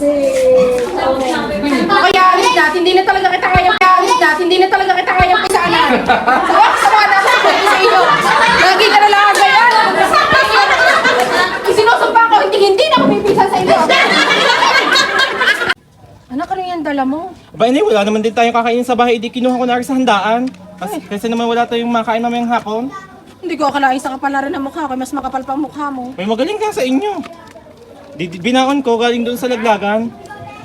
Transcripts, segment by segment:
si kaya alis na, hindi na talaga kita kaya alis na, hindi na talaga kita kaya pisanan. Sawa, sawa na sa sa iyo. Lagi ka na lang ang ganyan. Sinusumpa ko, hindi, hindi na ako pipisan sa iyo. Anak, ano yan dala mo? Ba, ini, wala naman din tayong kakainin sa bahay. Di kinuha ko na rin sa handaan. Kasi, kasi naman wala tayong makain mamayang hapon. Hindi ko akalain sa kapalaran ng mukha ko, mas makapal pa ang mukha mo. May magaling ka sa inyo. Binaon ko galing doon sa laglagan.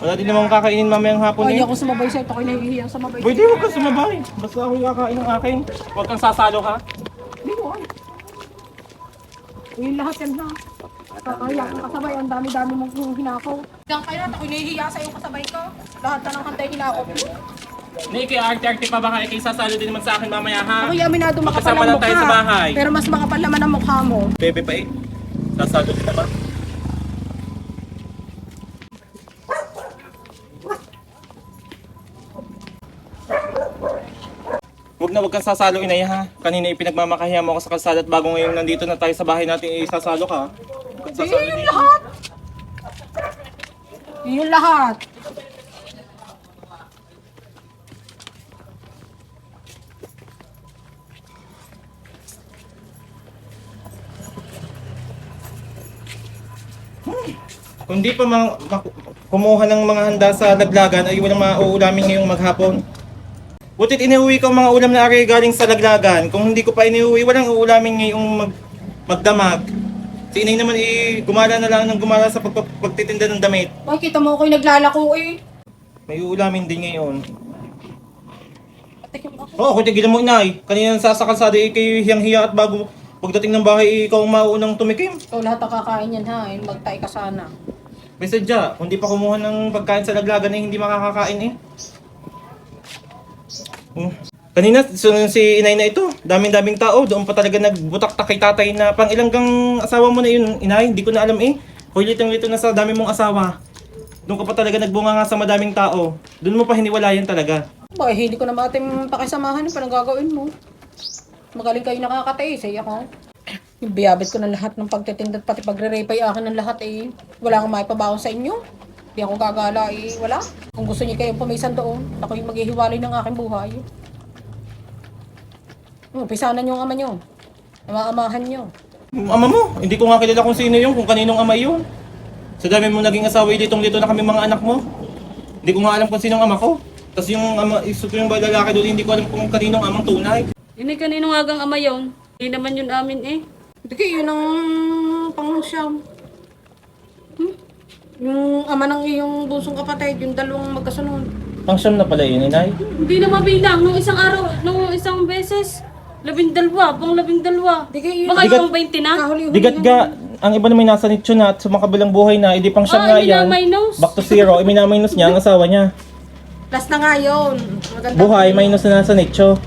Wala din naman kakainin mamayang hapon eh. ako sumabay sa ito, ako nahihiya sumabay. Pwede huwag kang sumabay. Basta ako kakain ng akin. Huwag kang sasalo ha. Hindi ko ay. Yung lahat yan ha. Kaya kang kasabay, ang dami-dami mong hinakaw. Hanggang kayo na, ako'y nahihiya sa yung kasabay ko. Lahat na ng kantay hinakaw. Ni, kay arte-arte pa ba kaya kay sasalo din naman sa akin mamaya ha? Ako'y aminado makapal ang tayo mukha. sa bahay. Pero mas makapal naman ang mukha mo. Bebe pa eh. Sasalo din naman. Huwag na huwag kang sasalo inay ha. Kanina ipinagmamakahiya mo ako sa kalsada at bago ngayon nandito na tayo sa bahay natin isasalo ka. Huwag kang Sige, sasalo yung din. lahat. Yung lahat. Kung di pa ma- ma- kumuha ng mga handa sa laglagan ay walang mauulamin ngayong maghapon. Butit iniuwi ko mga ulam na ari galing sa laglagan. Kung hindi ko pa iniuwi, walang uulamin ngayong mag magdamag. Si inay naman eh, gumala na lang ng gumala sa pag pagtitinda ng damit. Ay, kita mo ako'y naglalako eh. May uulamin din ngayon. Patikim ako. Oo, oh, kung tigilan mo inay. Kanina sa sa kalsada eh, kayo hiyang-hiya at bago pagdating ng bahay, eh, ikaw ang maunang tumikim. Ikaw lahat ang kakain yan ha. Eh, Magtay ka sana. May sadya, kung di pa kumuha ng pagkain sa laglagan eh, hindi makakakain eh. Hmm. Kanina, sunod si inay na ito, daming-daming tao, doon pa talaga nagbutak kay tatay na pang ilang gang asawa mo na yun, inay, hindi ko na alam eh. Hoy, litong-lito na sa dami mong asawa. Doon ka pa talaga nagbunga nga sa madaming tao. Doon mo pa hiniwalayan talaga. Ba, hindi ko na matim pakisamahan pa ng gagawin mo. Magaling kayo nakakatae, say ako. Yung biyabit ko ng lahat ng pagtitinda at pati pagre-repay akin ng lahat eh. Wala akong maipabaon sa inyo. Hindi ako gagala eh. Wala. Kung gusto niyo kayong pumisan doon, ako yung maghihiwalay ng aking buhay. Hmm, pisanan niyo ang ama niyo. Amaamahan niyo. Ama mo, hindi ko nga kilala kung sino yun, kung kaninong ama yun. Sa dami mo naging asawa, eh, ditong-dito na kami mga anak mo. Hindi ko nga alam kung sinong ama ko. Tapos yung ama, iso ko yung lalaki doon, hindi ko alam kung kaninong amang tunay. Yun ay kaninong agang ama yun. Hindi naman yun amin eh. Hindi kayo yun ang pangsyam. Yung ama ng iyong busong kapatid, yung dalawang magkasunod. Pang siyam na pala yun, inay. Hindi na mabilang. Nung isang araw, nung isang beses, labing dalawa, pang labing dalawa. Di kayo. Baka Digat- yung 20 na. Kahuli-huli Digat ga, ang iba naman nasa nicho na at sumakabilang buhay na, hindi pang siyam Ah, nga yan. iminaminus. Back to zero, iminaminus niya ang asawa niya. Last na nga yun. Maganda. Buhay, minus na nasa nicho.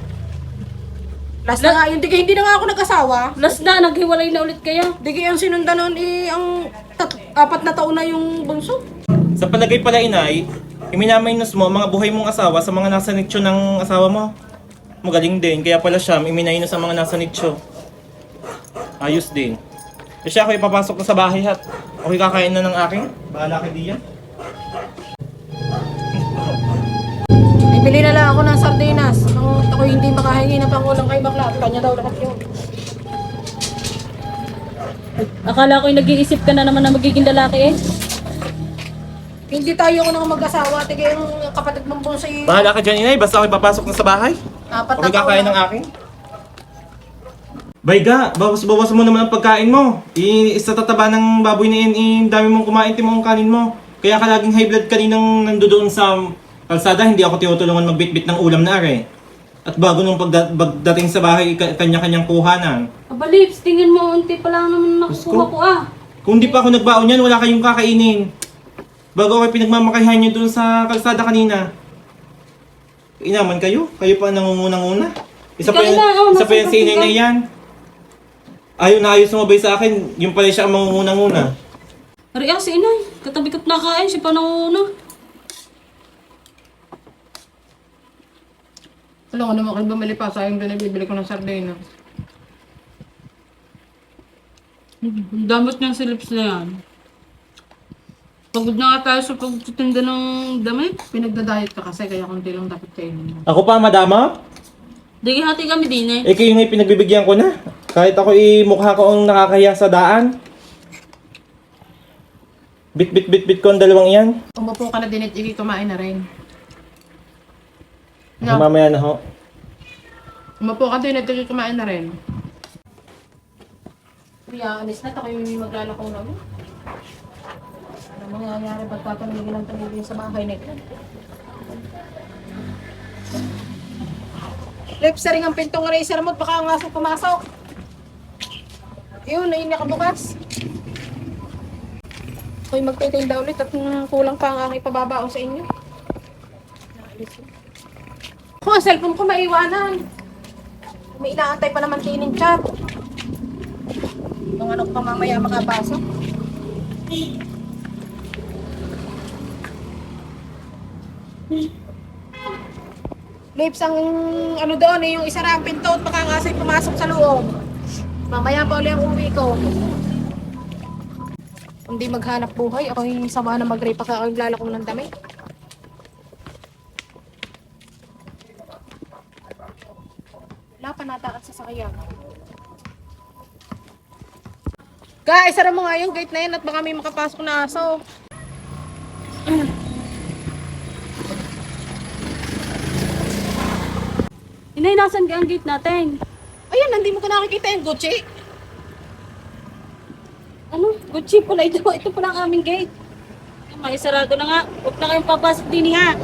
Last na nga yun. Di kayo, hindi na nga ako nag-asawa. Last na, naghiwalay na ulit kaya. Di kayo ang sinundan nun eh, ang tat- apat na taon na yung bunso. Sa palagay pala, inay, iminaminus mo ang mga buhay mong asawa sa mga nasa nicho ng asawa mo. Magaling din, kaya pala siya, iminayos ang mga nasa nicho. Ayos din. E siya ako ipapasok ko sa bahay at ako'y kakain na ng akin. Bahala kay Dian. Bibili na lang ako ng sardinas. Nung ako hindi makahingi ng pangulang kay bakla, kanya daw lahat yun. Akala ko'y nag-iisip ka na naman na magiging lalaki eh. Hindi tayo ko nang mag-asawa. Kayo yung kapatid mong bunso eh. Bahala ka dyan, inay. Basta ako'y papasok na sa bahay. Apat na Ako'y kakain ng akin. Bayga, bawas-bawas mo naman ang pagkain mo. Isa tataba ng baboy na yan, eh, dami mong kumain, timo ang kanin mo. Kaya ka laging high blood kaninang nandoon sa kalsada, hindi ako tinutulungan magbitbit ng ulam na are. At bago nung pagda- pagdating sa bahay, ka- kanya-kanyang kuhanan. Aba, Lips, tingin mo, unti pa lang naman nakukuha Gusto? ko ah. Kung di pa ako nagbaon yan, wala kayong kakainin. Bago ako pinagmamakahihan nyo doon sa kalsada kanina. Inaman kayo? Kayo pa ang nangungunang-una? Isa pa Ikaw yan, na, oh, isa pa yan si inay ka. na yan. Ayaw na ayaw sumabay sa akin, yung pala siya ang mangungunang-una. Ari ah, si inay. Katabi ko't nakain, siya pa nanguna. Alam ko naman kung bumili pa, sayang din bibili ko ng sardinas. Ang damot niyang si Lips na yan. Pagod na nga tayo sa pagtitinda ng damit. Pinagda-diet ka kasi kaya konti lang dapat kainin mo. Ako pa, madama? Di hati kami din eh. Eh, kayo nga pinagbibigyan ko na. Kahit ako i-mukha ko ang nakakahiya sa daan. Bit, bit, bit, bit ko ang dalawang iyan. Umupo ka na din at iki kumain na rin. No. Mamaya na ho. Umupo ka din at iki kumain na rin. Kuya, alis na. Ako yung maglalakaw na mo. Ano mangyayari pagka tumigil ang tumigil sa bahay na ito? Lips, saring ang pintong eraser mo at baka ang aso pumasok. Yun, ayun nakabukas. Ako'y magtitinda ulit at kulang pa ang aking pababaon sa inyo. Kung ang cellphone ko maiwanan. May inaantay pa naman tinin chat. Kung ano pa mamaya makapasok. Lips, ang ano doon eh, yung isa na ang pinto at baka asay pumasok sa loob. Mamaya pa ulit ang uwi ko. Kung di maghanap buhay, ako yung sama na mag-rape pa ako yung lalakong ng damit. Wala pa nata at sasakyan. Guys, sara mo nga yung gate na yan at baka may makapasok na aso. Inay, nasan ka ang gate natin? Ayan, hindi mo ka nakikita yung Gucci. Ano? Gucci pala ito. Ito pala ang aming gate. May sarado na nga. Huwag na kayong papasok din ha.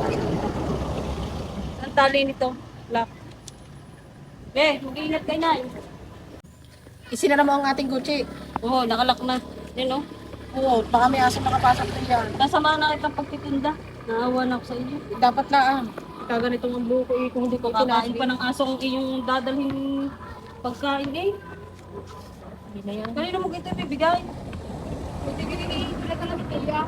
Ang tali nito. Lock. Eh, mag-iingat kayo na. Isinara mo ang ating Gucci. Oo, nakalock na. Yan o. Oo, baka may aso makapasok na dyan. Kasama na kitang pagtitinda. Naawa na ako sa inyo. Dapat na ah. Kaganitong ang buko eh, kung hindi ko Kakain pa ng asong iyong dadalhin pagkain eh. Hindi na yan. Kanino mo ito ibibigay? Hindi, hindi, hindi. Pinagalamit niya.